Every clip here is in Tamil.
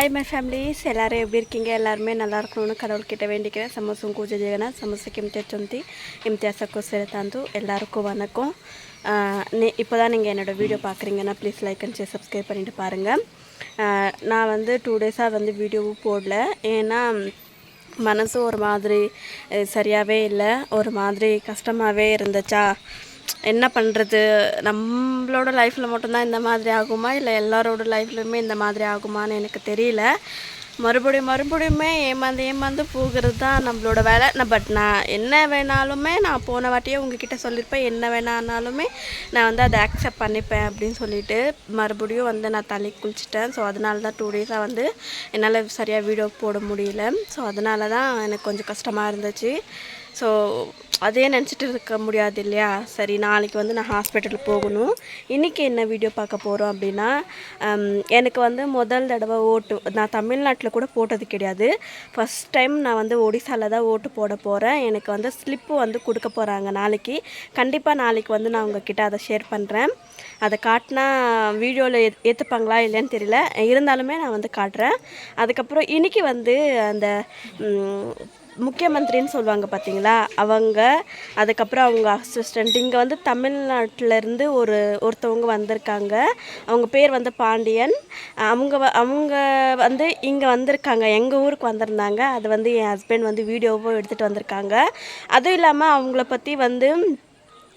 ஹாய் மை ஃபேமிலிஸ் எல்லோரும் எப்படி இருக்கீங்க? எல்லாருமே நல்லா இருக்கணும்னು கடவுள்கிட்ட வேண்டிக்கிறேன். சமோசம் பூஜை ஜெகநாத் சமோசைக்கு இம்தியாஸ் சொந்தி இம்தியாசக்கும் சிறுத்தாந்து எல்லாருக்கும் வணக்கம். நீ இப்போ தான் நீங்கள் என்னோடய வீடியோ பார்க்குறீங்கன்னா please like and share subscribe பண்ணிவிட்டு பாருங்கள் நான் வந்து டூ டேஸாக வந்து வீடியோவும் போடல. ஏன்னா மனசும் ஒரு மாதிரி சரியாகவே இல்லை. ஒரு மாதிரி கஷ்டமாகவே இருந்துச்சா? என்ன பண்ணுறது நம்மளோட லைஃப்பில் மட்டும்தான் இந்த மாதிரி ஆகுமா? இல்லை எல்லாரோட லைஃப்லையுமே இந்த மாதிரி ஆகுமான்னு எனக்கு தெரியல. மறுபடியும் மறுபடியுமே ஏமாந்து ஏமாந்து போகிறது தான் நம்மளோட வேலை. நான் பட் நான் என்ன வேணாலுமே நான் போன வாட்டியே உங்ககிட்ட சொல்லியிருப்பேன் என்ன வேணானாலுமே நான் வந்து அதை அக்செப்ட் பண்ணிப்பேன் அப்படின்னு சொல்லிட்டு மறுபடியும் வந்து நான் தண்ணி குளிச்சிட்டேன். ஸோ அதனால தான் டூ டேஸாக வந்து என்னால் சரியாக வீடியோ போட முடியல. ஸோ அதனால தான் எனக்கு கொஞ்சம் கஷ்டமாக இருந்துச்சு. ஸோ அதே நினச்சிட்டு இருக்க முடியாது இல்லையா? சரி நாளைக்கு வந்து நான் ஹாஸ்பிட்டல் போகணும். இன்றைக்கி என்ன வீடியோ பார்க்க போகிறோம் அப்படின்னா எனக்கு வந்து முதல் தடவை ஓட்டு நான் தமிழ்நாட்டில் கூட போட்டது கிடையாது. ஃபஸ்ட் டைம் நான் வந்து ஒடிசாவில் தான் ஓட்டு போட போகிறேன் எனக்கு வந்து ஸ்லிப்பு வந்து கொடுக்க போகிறாங்க நாளைக்கு. கண்டிப்பாக நாளைக்கு வந்து நான் உங்ககிட்ட அதை ஷேர் பண்ணுறேன் அதை காட்டினா வீடியோவில் ஏற்றுப்பாங்களா இல்லைன்னு தெரியல. இருந்தாலுமே நான் வந்து காட்டுறேன். அதுக்கப்புறம் இன்றைக்கி வந்து அந்த முக்கியமந்திரின்னு சொல்லுவாங்க பார்த்தீங்களா? அவங்க அதுக்கப்புறம் அவங்க அசிஸ்டண்ட் இங்கே வந்து தமிழ்நாட்டிலேருந்து ஒரு ஒருத்தவங்க வந்திருக்காங்க. அவங்க பேர் வந்து பாண்டியன். அவங்க அவங்க வந்து இங்கே வந்திருக்காங்க. எங்கள் ஊருக்கு வந்திருந்தாங்க. அது வந்து என் ஹஸ்பண்ட் வந்து வீடியோவும் எடுத்துகிட்டு வந்திருக்காங்க. அதுவும் இல்லாமல் அவங்கள பற்றி வந்து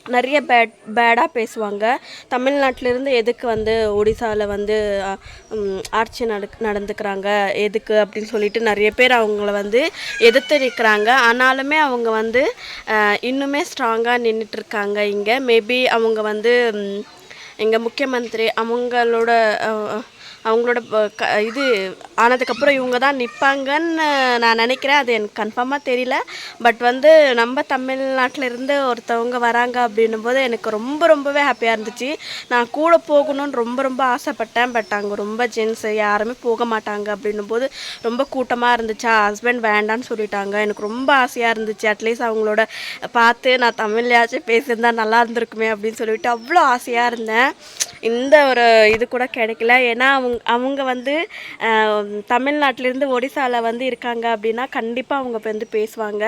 நிறைய பேட் பேடாக பேசுவாங்க. தமிழ்நாட்டிலேருந்து எதுக்கு வந்து ஒடிசாவில் வந்து ஆட்சி நடக் நடந்துக்கிறாங்க எதுக்கு அப்படின்னு சொல்லிட்டு நிறைய பேர் அவங்கள வந்து எதிர்த்திருக்கிறாங்க. ஆனாலுமே அவங்க வந்து இன்னுமே ஸ்ட்ராங்காக நின்றுட்டுருக்காங்க இங்கே. மேபி அவங்க வந்து எங்கள் முக்கியமந்திரி அவங்களோட அவங்களோட க இது ஆனதுக்கப்புறம் இவங்க தான் நிற்பாங்கன்னு நான் நினைக்கிறேன். அது எனக்கு கன்ஃபார்மாக தெரியல. பட் வந்து நம்ம தமிழ்நாட்டில் இருந்து ஒருத்தவங்க வராங்க அப்படின்னும் போது எனக்கு ரொம்ப ரொம்பவே ஹாப்பியாக இருந்துச்சு. நான் கூட போகணும்னு ரொம்ப ரொம்ப ஆசைப்பட்டேன். பட் அங்கே ரொம்ப ஜென்ஸ் யாருமே போக மாட்டாங்க அப்படின்னும் போது ரொம்ப கூட்டமாக இருந்துச்சா? ஹஸ்பண்ட் வேண்டான்னு சொல்லிட்டாங்க. எனக்கு ரொம்ப ஆசையாக இருந்துச்சு. அட்லீஸ்ட் அவங்களோட பார்த்து நான் தமிழ்லையாச்சும் பேசியிருந்தா நல்லா இருந்திருக்குமே அப்படின்னு சொல்லிட்டு அவ்வளோ ஆசையாக இருந்தேன். இந்த ஒரு இது கூட கிடைக்கல. ஏன்னா அவங்க அவங்க வந்து தமிழ்நாட்டிலேருந்து ஒடிசாவில் வந்து இருக்காங்க அப்படின்னா கண்டிப்பாக அவங்க வந்து பேசுவாங்க.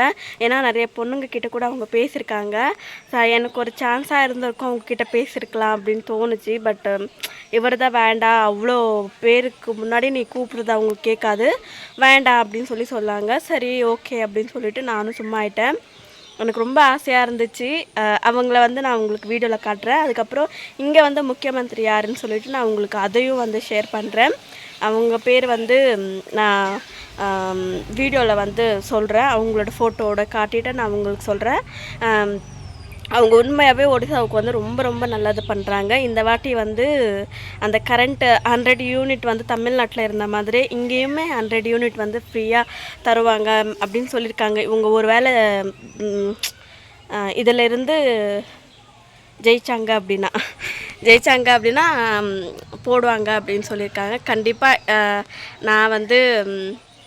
ஏன்னா நிறைய பொண்ணுங்க கிட்ட கூட அவங்க பேசியிருக்காங்க. எனக்கு ஒரு சான்ஸாக இருந்திருக்கும் அவங்க கிட்ட பேசியிருக்கலாம் அப்படின்னு தோணுச்சு. பட் இவர் தான் வேண்டாம் அவ்வளோ பேருக்கு முன்னாடி நீ கூப்பிடுறது அவங்க கேட்காது. வேண்டாம் அப்படின்னு சொல்லி சொன்னாங்க. சரி ஓகே அப்படின்னு சொல்லிட்டு நானும் சும்மா ஆயிட்டேன். எனக்கு ரொம்ப ஆசையாக இருந்துச்சு. அவங்கள வந்து நான் உங்களுக்கு வீடியோவில் காட்டுறேன். அதுக்கப்புறம் இங்கே வந்து முக்கியமந்திரி யாருன்னு சொல்லிட்டு நான் உங்களுக்கு அதையும் வந்து ஷேர் பண்ணுறேன் அவங்க பேர் வந்து நான் வீடியோவில் வந்து சொல்கிறேன் அவங்களோட ஃபோட்டோவோட காட்டிட்டு நான் உங்களுக்கு சொல்கிறேன் அவங்க உண்மையாகவே ஒடிசாவுக்கு வந்து ரொம்ப ரொம்ப நல்லது பண்ணுறாங்க இந்த வாட்டி வந்து அந்த கரண்ட்டு ஹண்ட்ரட் யூனிட் வந்து தமிழ்நாட்டில் இருந்த மாதிரி இங்கேயுமே ஹண்ட்ரட் யூனிட் வந்து ஃப்ரீயாக தருவாங்க அப்படின்னு சொல்லியிருக்காங்க. இவங்க ஒரு வேளை இதிலிருந்து ஜெயிச்சாங்க அப்படின்னா ஜெயிச்சாங்க அப்படின்னா போடுவாங்க அப்படின்னு சொல்லியிருக்காங்க. கண்டிப்பாக நான் வந்து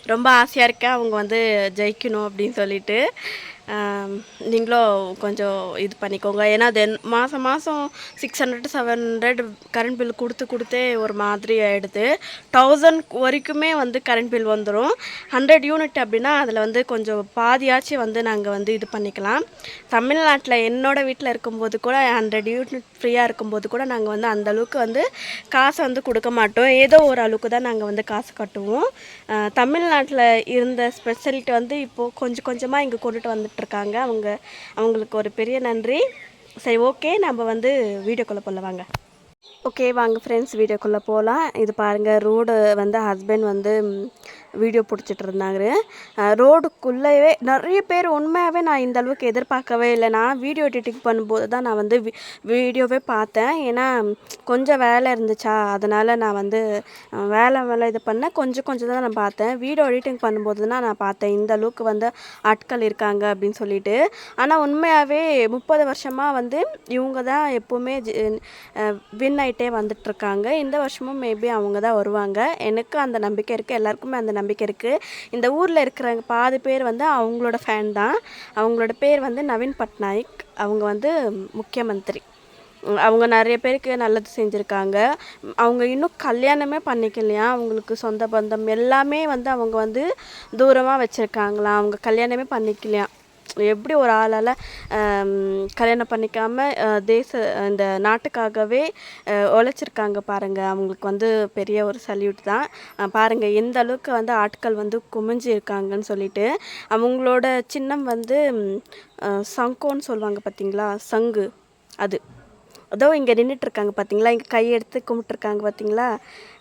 ரொம்ப ஆசையாக இருக்கேன் அவங்க வந்து ஜெயிக்கணும் அப்படின்னு சொல்லிட்டு. நீங்களும் கொஞ்சம் இது பண்ணிக்கோங்க. ஏன்னா தென் மாதம் மாதம் six hundred seven hundred current bill கொடுத்து கொடுத்தே ஒரு மாதிரி ஆகிடுது தௌசண்ட் வரைக்குமே வந்து கரண்ட் பில் வந்துடும் ஹண்ட்ரட் யூனிட் அப்படின்னா அதில் வந்து கொஞ்சம் பாதியாச்சும் வந்து நாங்கள் வந்து இது பண்ணிக்கலாம். தமிழ்நாட்டில் என்னோட வீட்டில் இருக்கும்போது கூட ஹண்ட்ரட் யூனிட் ஃப்ரீயாக இருக்கும்போது கூட நாங்கள் வந்து அந்தளவுக்கு வந்து காசை வந்து கொடுக்க மாட்டோம். ஏதோ ஒரு அளவுக்கு தான் நாங்கள் வந்து காசு கட்டுவோம். தமிழ்நாட்டில் இருந்த ஸ்பெஷலிட்டி வந்து இப்போது கொஞ்சம் கொஞ்சமாக இங்கே கொண்டுட்டு வந்துட்டு இருக்காங்க அவங்க அவங்களுக்கு ஒரு பெரிய நன்றி. சரி ஓகே. நம்ம வந்து வீடியோக்குள்ளே போல வாங்க ஓகே வாங்க ஃப்ரெண்ட்ஸ் வீடியோக்குள்ளே போகலாம் இது பாருங்கள் ரோடு வந்து ஹஸ்பண்ட் வந்து வீடியோ பிடிச்சிட்டு இருந்தாங்க ரோடுக்குள்ளேயே நிறைய பேர் உண்மையாகவே நான் இந்த அளவுக்கு எதிர்பார்க்கவே இல்லை. நான் வீடியோ எடிட்டிங் பண்ணும்போது தான் நான் வந்து வீடியோவே பார்த்தேன். ஏன்னா கொஞ்சம் வேலை இருந்துச்சா? அதனால் நான் வந்து வேலை வேலை இது பண்ணேன் கொஞ்சம் கொஞ்சம் தான் நான் பார்த்தேன். வீடியோ எடிட்டிங் பண்ணும்போது தான் நான் பார்த்தேன். இந்த அளவுக்கு வந்து ஆட்கள் இருக்காங்க அப்படின்னு சொல்லிட்டு. ஆனால் உண்மையாகவே முப்பது வருஷமாக வந்து இவங்க தான் எப்போவுமே வின் ஆகிட்டே வந்துட்டுருக்காங்க. இந்த வருஷமும் மேபி அவங்க தான் வருவாங்க. எனக்கு அந்த நம்பிக்கை இருக்குது எல்லாருக்குமே அந்த நம்பிக்கை இருக்குது இந்த ஊரில் இருக்கிற பாதி பேர் வந்து அவங்களோட ஃபேன் தான். அவங்களோட பேர் வந்து நவீன் பட்நாயக். அவங்க வந்து முக்கியமந்திரி. அவங்க நிறைய பேருக்கு நல்லது செஞ்சுருக்காங்க. அவங்க இன்னும் கல்யாணமே பண்ணிக்கலையா? அவங்களுக்கு சொந்த பந்தம் எல்லாமே வந்து அவங்க வந்து தூரமாக வச்சுருக்காங்களாம். அவங்க கல்யாணமே பண்ணிக்கலையாம் எப்படி ஒரு ஆளால் கல்யாணம் பண்ணிக்காம தேச இந்த நாட்டுக்காகவே உழைச்சிருக்காங்க பாருங்கள் அவங்களுக்கு வந்து பெரிய ஒரு சல்யூட் தான். பாருங்கள் எந்த அளவுக்கு வந்து ஆட்கள் வந்து குமிஞ்சு இருக்காங்கன்னு சொல்லிட்டு அவங்களோட சின்னம் வந்து சங்கோன்னு சொல்லுவாங்க பார்த்தீங்களா சங்கு அது. அதோ இங்கே நின்றுட்டு இருக்காங்க பார்த்தீங்களா இங்கே கையெடுத்து கும்பிட்டுருக்காங்க பார்த்தீங்களா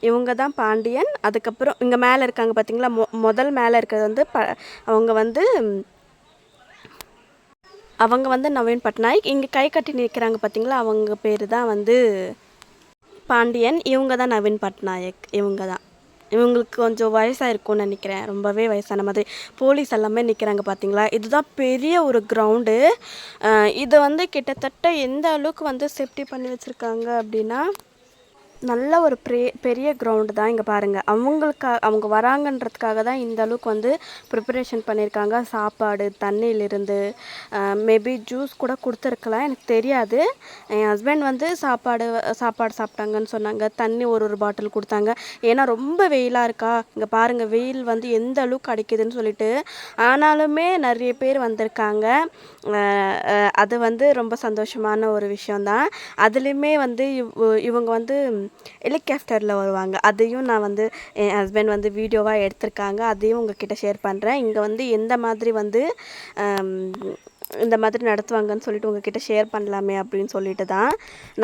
இவங்க தான் பாண்டியன். அதுக்கப்புறம் இங்கே மேலே இருக்காங்க பார்த்தீங்களா மொ முதல் மேலே இருக்கிறது வந்து ப அவங்க வந்து அவங்க வந்து நவீன் பட்நாயக். இங்கே கை கட்டி நிற்கிறாங்க பார்த்தீங்களா அவங்க பேர் தான் வந்து பாண்டியன். இவங்க தான் நவீன் பட்நாயக். இவங்க தான் இவங்களுக்கு கொஞ்சம் வயசாக இருக்கும்னு நினைக்கிறேன். ரொம்பவே வயசான மாதிரி போலீஸ் எல்லாமே நிற்கிறாங்க பார்த்தீங்களா இதுதான் பெரிய ஒரு கிரவுண்டு இது வந்து கிட்டத்தட்ட எந்த அளவுக்கு வந்து சேஃப்டி பண்ணி வச்சுருக்காங்க அப்படின்னா நல்ல ஒரு பெரிய பெரிய கிரவுண்டு தான் இங்கே பாருங்கள் அவங்களுக்கா அவங்க வராங்கன்றதுக்காக தான் இந்த அளவுக்கு வந்து ப்ரிப்பரேஷன் பண்ணியிருக்காங்க சாப்பாடு தண்ணியிலிருந்து மேபி ஜூஸ் கூட கொடுத்துருக்கலாம். எனக்கு தெரியாது. என் ஹஸ்பண்ட் வந்து சாப்பாடு சாப்பாடு சாப்பிட்டாங்கன்னு சொன்னாங்க. தண்ணி ஒரு ஒரு பாட்டில் கொடுத்தாங்க. ஏன்னா ரொம்ப வெயிலாக இருக்கா? இங்கே பாருங்கள் வெயில் வந்து எந்த அளவுக்கு அடிக்குதுன்னு சொல்லிட்டு. ஆனாலுமே நிறைய பேர் வந்திருக்காங்க. அது வந்து ரொம்ப சந்தோஷமான ஒரு விஷயந்தான் அதுலேயுமே வந்து இவ் இவங்க வந்து ஹெலிகாப்டரில் வருவாங்க. அதையும் நான் வந்து என் ஹஸ்பண்ட் வந்து வீடியோவாக எடுத்திருக்காங்க. அதையும் உங்ககிட்ட ஷேர் பண்ணுறேன் இங்கே வந்து எந்த மாதிரி வந்து இந்த மாதிரி நடத்துவாங்கன்னு சொல்லிட்டு உங்ககிட்ட ஷேர் பண்ணலாமே அப்படின்னு சொல்லிட்டு தான்.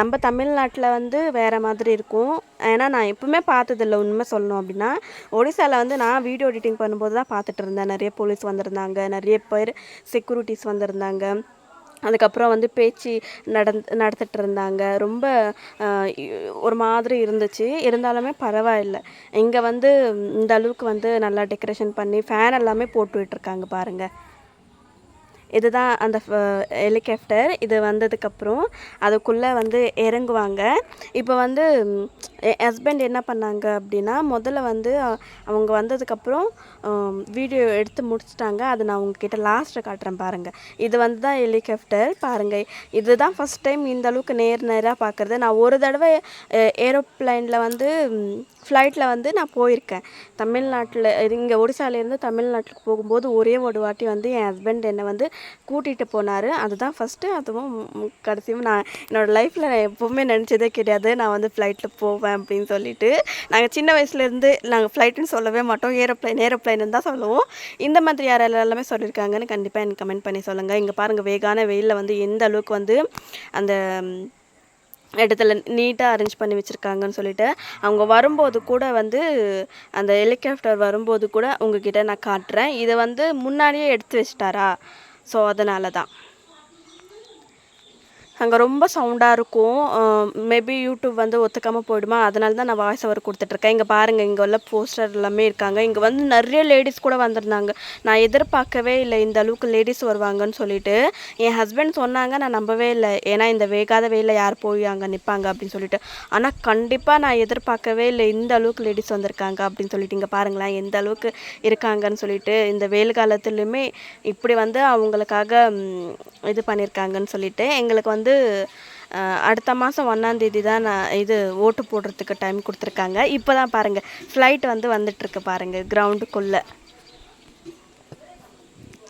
நம்ம தமிழ்நாட்டில் வந்து வேறு மாதிரி இருக்கும். ஏன்னா நான் எப்பவுமே பார்த்ததில்ல. உண்மை சொல்லணும் அப்படின்னா ஒடிசாவில் வந்து நான் வீடியோ எடிட்டிங் பண்ணும்போது தான் பார்த்துட்டு இருந்தேன். நிறைய போலீஸ் வந்திருந்தாங்க. நிறைய பேர் செக்யூரிட்டிஸ் வந்திருந்தாங்க. அதுக்கப்புறம் வந்து பேச்சு நடந் நடத்திட்டு இருந்தாங்க ரொம்ப ஒரு மாதிரி இருந்துச்சு. இருந்தாலுமே பரவாயில்லை. இங்கே வந்து இந்த அளவுக்கு வந்து நல்லா டெக்கரேஷன் பண்ணி ஃபேன் எல்லாமே போட்டு விட்டுருக்காங்க பாருங்கள் இதுதான் அந்த ஹெலிகாப்டர் இது வந்ததுக்கப்புறம் அதுக்குள்ளே வந்து இறங்குவாங்க. இப்போ வந்து என் ஹஸ்பண்ட் என்ன பண்ணாங்க அப்படின்னா முதல்ல வந்து அவங்க வந்ததுக்கப்புறம் வீடியோ எடுத்து முடிச்சிட்டாங்க. அதை நான் உங்ககிட்ட லாஸ்ட்டில் காட்டுறேன் பாருங்கள் இது வந்து தான் ஹெலிகாப்டர் பாருங்கள் இதுதான் ஃபஸ்ட் டைம் இந்த அளவுக்கு நேர் நேராக பார்க்குறது நான் ஒரு தடவை ஏரோப்ளைனில் வந்து ஃப்ளைட்டில் வந்து நான் போயிருக்கேன். தமிழ்நாட்டில் இங்கே ஒடிசாலேருந்து தமிழ்நாட்டுக்கு போகும்போது ஒரே ஒரு வாட்டி வந்து என் ஹஸ்பண்ட் என்னை வந்து கூட்டிகிட்டு போனார். அதுதான் ஃபஸ்ட்டு அதுவும் கடைசியும் நான் என்னோடய லைஃப்பில் நான் எப்போவுமே நினச்சதே கிடையாது. நான் வந்து ஃப்ளைட்டில் போவேன் அப்படின்னு சொல்லிட்டு. நாங்கள் சின்ன வயசுலேருந்து நாங்கள் ஃப்ளைட்டுன்னு சொல்லவே மாட்டோம். ஏரோப்ளைன் ஏரோப்ளைன் தான் சொல்லுவோம். இந்த மாதிரி யாரெல்லாம் எல்லாமே சொல்லியிருக்காங்கன்னு கண்டிப்பாக எனக்கு கமெண்ட் பண்ணி சொல்லுங்கள் இங்கே பாருங்கள் வேகான வெயிலில் வந்து எந்த அளவுக்கு வந்து அந்த இடத்துல நீட்டாக அரேஞ்ச் பண்ணி வச்சுருக்காங்கன்னு சொல்லிட்டு அவங்க வரும்போது கூட வந்து அந்த ஹெலிகாப்டர் வரும்போது கூட உங்ககிட்ட நான் காட்டுறேன். இதை வந்து முன்னாடியே எடுத்து வச்சிட்டாரா? ஸோ அதனால தான் அங்கே ரொம்ப சவுண்டாக இருக்கும். மேபி யூடியூப் வந்து ஒத்துக்காமல் போயிடுமா? அதனால தான் நான் வாய்ஸ் ஓவர் கொடுத்துட்ருக்கேன் இங்கே பாருங்கள் இங்கே உள்ள போஸ்டர் எல்லாமே இருக்காங்க. இங்கே வந்து நிறைய லேடிஸ் கூட வந்திருந்தாங்க. நான் எதிர்பார்க்கவே இல்லை இந்த அளவுக்கு லேடிஸ் வருவாங்கன்னு சொல்லிட்டு. என் ஹஸ்பண்ட் சொன்னாங்க நான் நம்பவே இல்லை. ஏன்னா இந்த வேகாத வெயிலில் யார் போய் அங்கே நிற்பாங்க அப்படின்னு சொல்லிட்டு. ஆனால் கண்டிப்பாக நான் எதிர்பார்க்கவே இல்லை இந்த அளவுக்கு லேடிஸ் வந்திருக்காங்க அப்படின்னு சொல்லிட்டு. இங்கே பாருங்களேன் எந்த அளவுக்கு இருக்காங்கன்னு சொல்லிட்டு. இந்த வெயில் காலத்துலையுமே இப்படி வந்து அவங்களுக்காக இது பண்ணியிருக்காங்கன்னு சொல்லிட்டு. எங்களுக்கு வந்து அடுத்த மாதம் ஒன்றாந்தேதி தான் நான் இது ஓட்டு போடுறதுக்கு டைம் கொடுத்துருக்காங்க. இப்போ தான் பாருங்கள் ஃப்ளைட் வந்து வந்துட்டுருக்கு பாருங்கள் கிரவுண்டுக்குள்ளே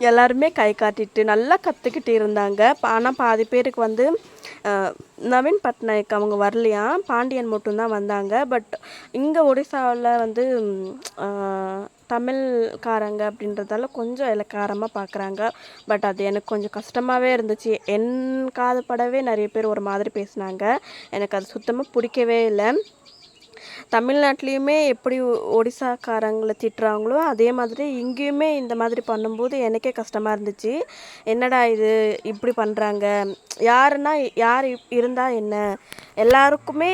எல்லாருமே கை காட்டிட்டு நல்லா கற்றுக்கிட்டு இருந்தாங்க. ஆனால் பாதி பேருக்கு வந்து நவீன் பட்நாயக் அவங்க வரலையா? பாண்டியன் மட்டும்தான் வந்தாங்க. பட் இங்கே ஒடிசாவில் வந்து தமிழ்காரங்க அப்படின்றதால கொஞ்சம் இலக்காரமாக பார்க்குறாங்க பட் அது எனக்கு கொஞ்சம் கஷ்டமாகவே இருந்துச்சு. என் காது படவே நிறைய பேர் ஒரு மாதிரி பேசினாங்க. எனக்கு அது சுத்தமாக பிடிக்கவே இல்லை. தமிழ்நாட்டிலையுமே எப்படி ஒடிசாக்காரங்களை திட்டுறாங்களோ அதே மாதிரி இங்கேயுமே இந்த மாதிரி பண்ணும்போது எனக்கே கஷ்டமாக இருந்துச்சு. என்னடா இது இப்படி பண்ணுறாங்க யாருன்னா யார் இருந்தால் என்ன? எல்லாருக்குமே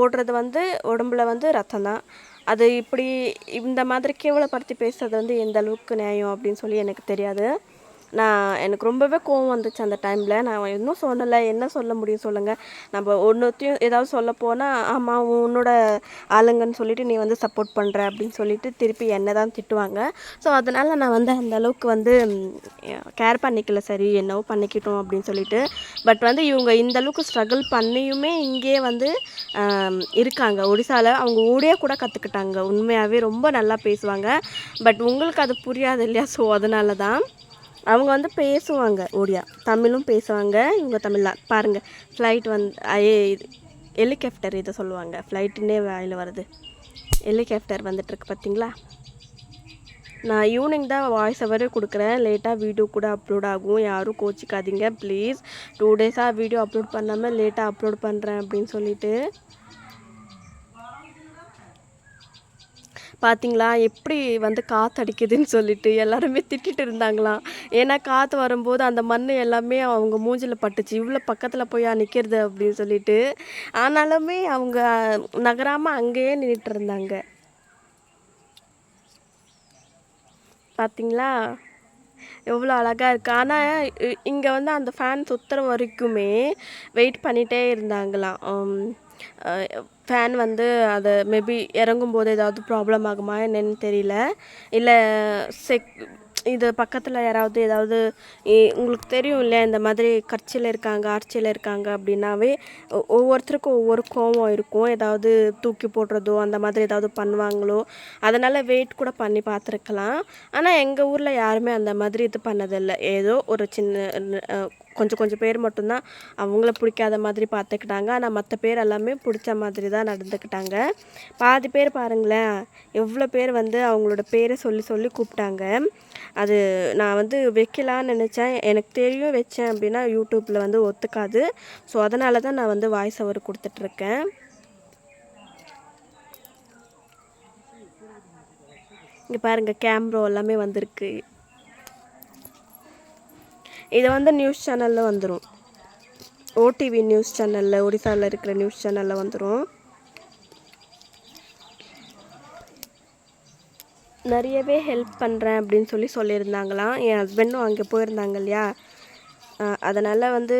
ஓடுறது வந்து உடம்புல வந்து ரத்தம் தான் அது இப்படி இந்த மாதிரி கேவலப்படுத்தி பேசுறது வந்து எந்த அளவுக்கு நியாயம் அப்படின்னு சொல்லி எனக்கு தெரியாது. நான் எனக்கு ரொம்பவே கோவம் வந்துச்சு அந்த டைமில் நான் இன்னும் சொல்லலை. என்ன சொல்ல முடியும் சொல்லுங்கள் நம்ம ஒன்றுத்தையும் ஏதாவது சொல்ல போனால் ஆமாம் உன்னோட ஆளுங்கன்னு சொல்லிட்டு நீ வந்து சப்போர்ட் பண்ணுற அப்படின்னு சொல்லிட்டு திருப்பி என்ன தான் திட்டுவாங்க. ஸோ அதனால் நான் வந்து அந்த அளவுக்கு வந்து கேர் பண்ணிக்கல. சரி என்னவோ பண்ணிக்கிட்டோம் அப்படின்னு சொல்லிட்டு. பட் வந்து இவங்க இந்த அளவுக்கு ஸ்ட்ரகிள் பண்ணியுமே இங்கேயே வந்து இருக்காங்க. ஒடிசாவில் அவங்க ஓடியா கூட கற்றுக்கிட்டாங்க உண்மையாகவே ரொம்ப நல்லா பேசுவாங்க. பட் உங்களுக்கு அது புரியாது இல்லையா? ஸோ அதனால தான். அவங்க வந்து பேசுவாங்க ஒடியா தமிழும் பேசுவாங்க இவங்க தமிழ்லாம் பாருங்கள் ஃப்ளைட் வந்து ஹெலிகாப்டர் இதை சொல்லுவாங்க. ஃப்ளைட்டுன்னே வாயில் வருது. ஹெலிகாப்டர் வந்துட்டுருக்கு பார்த்தீங்களா நான் ஈவினிங் தான் வாய்ஸ் அவரே கொடுக்குறேன். லேட்டாக வீடியோ கூட அப்லோட் ஆகும். யாரும் கோச்சிக்காதீங்க ப்ளீஸ் டூ டேஸாக வீடியோ அப்லோட் பண்ணாமல் லேட்டாக அப்லோட் பண்ணுறேன் அப்படின்னு சொல்லிவிட்டு பார்த்தீங்களா எப்படி வந்து காற்று அடிக்குதுன்னு சொல்லிட்டு எல்லாருமே திட்டிட்டு இருந்தாங்களாம். ஏன்னா காற்று வரும்போது அந்த மண் எல்லாமே அவங்க மூஞ்சில் பட்டுச்சு. இவ்வளோ பக்கத்தில் போய் நிற்கிறது அப்படின்னு சொல்லிட்டு. ஆனாலுமே அவங்க நகராமல் அங்கேயே நின்றுட்டு இருந்தாங்க. பார்த்தீங்களா எவ்வளோ அழகாக இருக்குது ஆனால் இங்கே வந்து அந்த ஃபேன் சுற்றுற வரைக்குமே வெயிட் பண்ணிகிட்டே இருந்தாங்களாம். ஃபேன் வந்து அதை மேபி இறங்கும்போது ஏதாவது ப்ராப்ளம் ஆகுமா என்னன்னு தெரியல. இல்லை செக் இது பக்கத்தில் யாராவது ஏதாவது உங்களுக்கு தெரியும் இல்லையா இந்த மாதிரி கட்சியில் இருக்காங்க ஆட்சியில் இருக்காங்க அப்படின்னாவே ஒவ்வொருத்தருக்கும் ஒவ்வொரு கோவம் இருக்கும். ஏதாவது தூக்கி போடுறதோ அந்த மாதிரி ஏதாவது பண்ணுவாங்களோ அதனால் வெயிட் கூட பண்ணி பார்த்துருக்கலாம். ஆனால் எங்கள் ஊரில் யாருமே அந்த மாதிரி இது பண்ணதில்லை. ஏதோ ஒரு சின்ன கொஞ்சம் கொஞ்சம் பேர் மட்டும்தான் அவங்கள பிடிக்காத மாதிரி பார்த்துக்கிட்டாங்க. ஆனால் மற்ற பேர் எல்லாமே பிடிச்ச மாதிரி தான் நடந்துக்கிட்டாங்க. பாதி பேர் பாருங்களேன் எவ்வளோ பேர் வந்து அவங்களோட பேரை சொல்லி சொல்லி கூப்பிட்டாங்க. அது நான் வந்து வைக்கலான்னு நினச்சேன். எனக்கு தெரியும் வச்சேன் அப்படின்னா யூடியூப்பில் வந்து ஒத்துக்காது. ஸோ அதனால தான் நான் வந்து வாய்ஸ் ஓவர் கொடுத்துட்ருக்கேன். இங்கே பாருங்கள் கேம்ரோ எல்லாமே வந்திருக்கு. இது வந்து நியூஸ் சேனலில் வந்துடும் ஓடிவி நியூஸ் சேனலில் ஒடிசாவில் இருக்கிற நியூஸ் சேனலில் வந்துடும் நிறையவே ஹெல்ப் பண்ணுறேன் அப்படின்னு சொல்லி சொல்லியிருந்தாங்களாம். என் ஹஸ்பண்டும் அங்கே போயிருந்தாங்க இல்லையா? அதனால் வந்து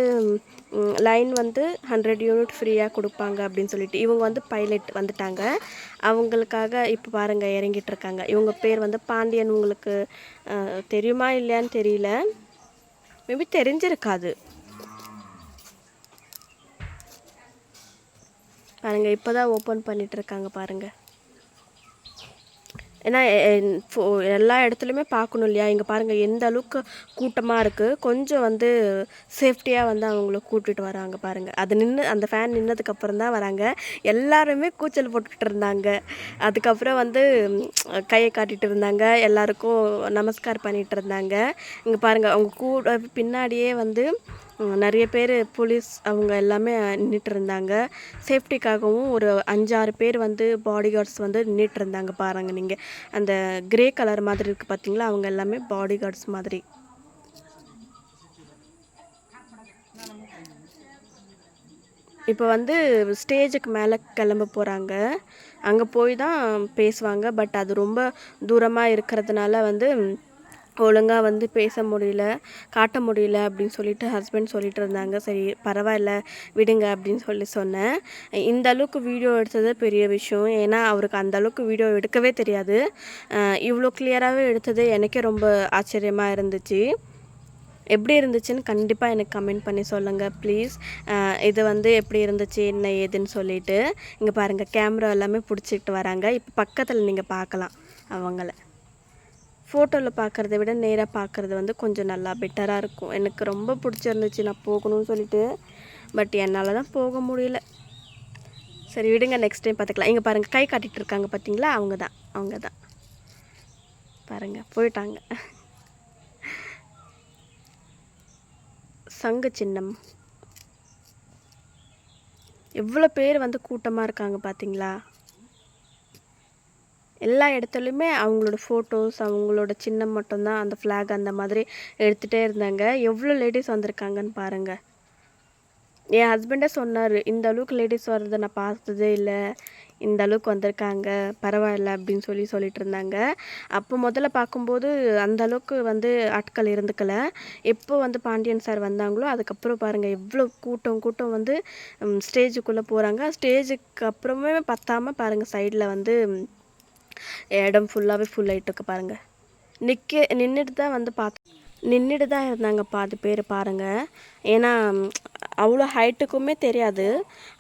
லைன் வந்து ஹண்ட்ரட் யூனிட் ஃப்ரீயாக கொடுப்பாங்க அப்படின்னு சொல்லிட்டு. இவங்க வந்து பைலட் வந்துட்டாங்க. அவங்களுக்காக இப்போ பாருங்கள் இறங்கிட்டு இருக்காங்க. இவங்க பேர் வந்து பாண்டியன். உங்களுக்கு தெரியுமா இல்லையான்னு தெரியல. மேபி தெரிஞ்சிருக்காது. பாருங்க இப்போதான் ஓப்பன் பண்ணிட்டு இருக்காங்க ஏன்னா ஃபோ- எல்லா இடத்துலையுமே பார்க்கணும் இல்லையா? இங்கே பாருங்கள் எந்த அளவுக்கு கூட்டமாக இருக்குது கொஞ்சம் வந்து சேஃப்டியாக வந்து அவங்கள கூட்டிகிட்டு வராங்க பாருங்கள் அது நின்று அந்த ஃபேன் நின்னதுக்கப்புறம் தான் வராங்க. எல்லாருமே கூச்சல் போட்டுக்கிட்டு இருந்தாங்க. அதுக்கப்புறம் வந்து கையை காட்டிகிட்டு இருந்தாங்க. எல்லாருக்கும் நமஸ்கார் பண்ணிகிட்டு இருந்தாங்க. இங்கே பாருங்கள் அவங்க கூட பின்னாடியே வந்து நிறைய பேர் போலீஸ் அவங்க எல்லாமே நின்றுட்டு இருந்தாங்க சேஃப்டிக்காகவும் ஒரு அஞ்சாறு பேர் வந்து பாடி கார்ட்ஸ் வந்து நின்றுட்டு இருந்தாங்க பாருங்க நீங்கள் அந்த கிரே கலர் மாதிரி இருக்குது பார்த்தீங்களா அவங்க எல்லாமே பாடி கார்ட்ஸ் மாதிரி. இப்போ வந்து ஸ்டேஜுக்கு மேலே கிளம்ப போகிறாங்க அங்கே போய் தான் பேசுவாங்க. பட் அது ரொம்ப தூரமாக இருக்கிறதுனால வந்து ஒழுங்காக வந்து பேச முடியல காட்ட முடியல அப்படின்னு சொல்லிட்டு ஹஸ்பண்ட் சொல்லிட்டு இருந்தாங்க. சரி பரவாயில்ல விடுங்க அப்படின்னு சொல்லி சொன்னேன். இந்த அளவுக்கு வீடியோ எடுத்தது பெரிய விஷயம். ஏன்னா அவருக்கு அந்த அளவுக்கு வீடியோ எடுக்கவே தெரியாது. இவ்வளோ கிளியராகவே எடுத்தது எனக்கே ரொம்ப ஆச்சரியமாக இருந்துச்சு. எப்படி இருந்துச்சுன்னு கண்டிப்பாக எனக்கு கமெண்ட் பண்ணி சொல்லுங்கள் ப்ளீஸ் இது வந்து எப்படி இருந்துச்சு என்ன ஏதுன்னு சொல்லிட்டு. இங்கே பாருங்கள் கேமரா எல்லாமே பிடிச்சிக்கிட்டு வராங்க. இப்போ பக்கத்தில் நீங்கள் பார்க்கலாம் அவங்கள. ஃபோட்டோவில் பார்க்குறத விட நேராக பார்க்குறது வந்து கொஞ்சம் நல்லா பெட்டராக இருக்கும். எனக்கு ரொம்ப பிடிச்சிருந்துச்சு நான் போகணும்னு சொல்லிட்டு. பட் என்னால் தான் போக முடியல. சரி விடுங்க நெக்ஸ்ட் டைம் பார்த்துக்கலாம் இங்கே பாருங்கள் கை காட்டிகிட்டு இருக்காங்க பார்த்தீங்களா அவங்க தான். அவங்க தான். பாருங்கள் போயிட்டாங்க. சங்கு சின்னம். எவ்வளோ பேர் வந்து கூட்டமாக இருக்காங்க பார்த்தீங்களா எல்லா இடத்துலையுமே அவங்களோட ஃபோட்டோஸ் அவங்களோட சின்னம் மட்டும்தான் அந்த ஃப்ளாக் அந்த மாதிரி எடுத்துகிட்டே இருந்தாங்க. எவ்வளோ லேடிஸ் வந்திருக்காங்கன்னு பாருங்கள் என் ஹஸ்பண்டே சொன்னார் இந்த அளவுக்கு லேடிஸ் வர்றதை நான் பார்த்ததே இல்லை. இந்த அளவுக்கு வந்திருக்காங்க பரவாயில்ல அப்படின்னு சொல்லி சொல்லிட்டு இருந்தாங்க. அப்போ முதல்ல பார்க்கும்போது அந்த அளவுக்கு வந்து ஆட்கள் இருந்துக்கல. எப்போ வந்து பாண்டியன் சார் வந்தாங்களோ அதுக்கப்புறம் பாருங்கள் எவ்வளோ கூட்டம் கூட்டம் வந்து ஸ்டேஜுக்குள்ளே போகிறாங்க ஸ்டேஜுக்கு அப்புறமே பத்தாமல் பாருங்கள் சைடில் வந்து இடம் ஃபுல்லாகவே ஃபுல் ஆகிட்டு இருக்கு பாருங்கள் நிற்க நின்றுட்டு தான் வந்து பார்த்து நின்றுட்டு தான் இருந்தாங்க பாதி பேர் பாருங்கள் ஏன்னா அவ்வளோ ஹைட்டுக்குமே தெரியாது.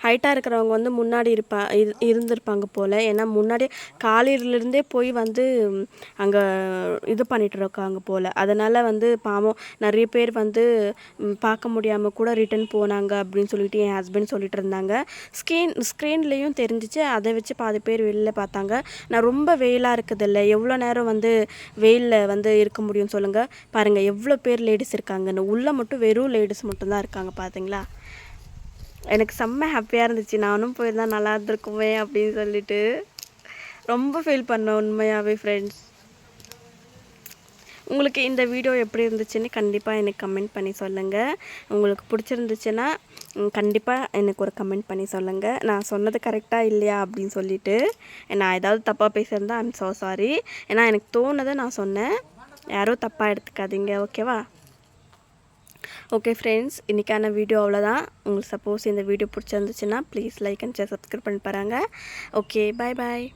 ஹைட்டாக இருக்கிறவங்க வந்து முன்னாடி இருப்பா இரு இருந்திருப்பாங்க போல். ஏன்னா முன்னாடி காலையிலேருந்தே போய் வந்து அங்கே இது பண்ணிட்டு இருக்காங்க போல். அதனால் வந்து பாவம் நிறைய பேர் வந்து பார்க்க முடியாமல் கூட ரிட்டர்ன் போனாங்க அப்படின்னு சொல்லிட்டு என் ஹஸ்பண்ட் சொல்லிட்டு இருந்தாங்க. ஸ்க்ரீன் ஸ்க்ரீன்லேயும் தெரிஞ்சிச்சு. அதை வச்சு பாதி பேர் வெளில பார்த்தாங்க. நான் ரொம்ப வெயிலாக இருக்குதில்ல. எவ்வளோ நேரம் வந்து வெயிலில் வந்து இருக்க முடியும்னு சொல்லுங்கள் பாருங்கள் எவ்வளோ பேர் லேடிஸ் இருக்காங்கன்னு. உள்ளே மட்டும் வெறும் லேடிஸ் மட்டும்தான் இருக்காங்க பார்த்தீங்களா எனக்கு செம்ம ஹாப்பியாக இருந்துச்சு. நானும் போயிருந்தா நல்லா இருந்திருக்குமே அப்படின்னு சொல்லிட்டு. ரொம்ப ஃபீல் பண்ணேன் உண்மையாகவே ஃப்ரெண்ட்ஸ் உங்களுக்கு இந்த வீடியோ எப்படி இருந்துச்சுன்னு கண்டிப்பாக எனக்கு கமெண்ட் பண்ணி சொல்லுங்கள் உங்களுக்கு பிடிச்சிருந்துச்சுன்னா கண்டிப்பாக எனக்கு ஒரு கமெண்ட் பண்ணி சொல்லுங்கள் நான் சொன்னது கரெக்டாக இல்லையா அப்படின்னு சொல்லிவிட்டு நான் ஏதாவது தப்பாக பேசியிருந்தா ஐம் ஸோ சாரி ஏன்னா எனக்கு தோணுதை நான் சொன்னேன். யாரும் தப்பாக எடுத்துக்காதீங்க ஓகேவா ஓகே ஃப்ரெண்ட்ஸ் இன்றைக்கான வீடியோ அவ்வளோதான் உங்களுக்கு சப்போஸ் இந்த வீடியோ பிடிச்சிருந்துச்சுன்னா please like and share subscribe பண்ணி பாருங்கள் ஓகே பாய் பாய்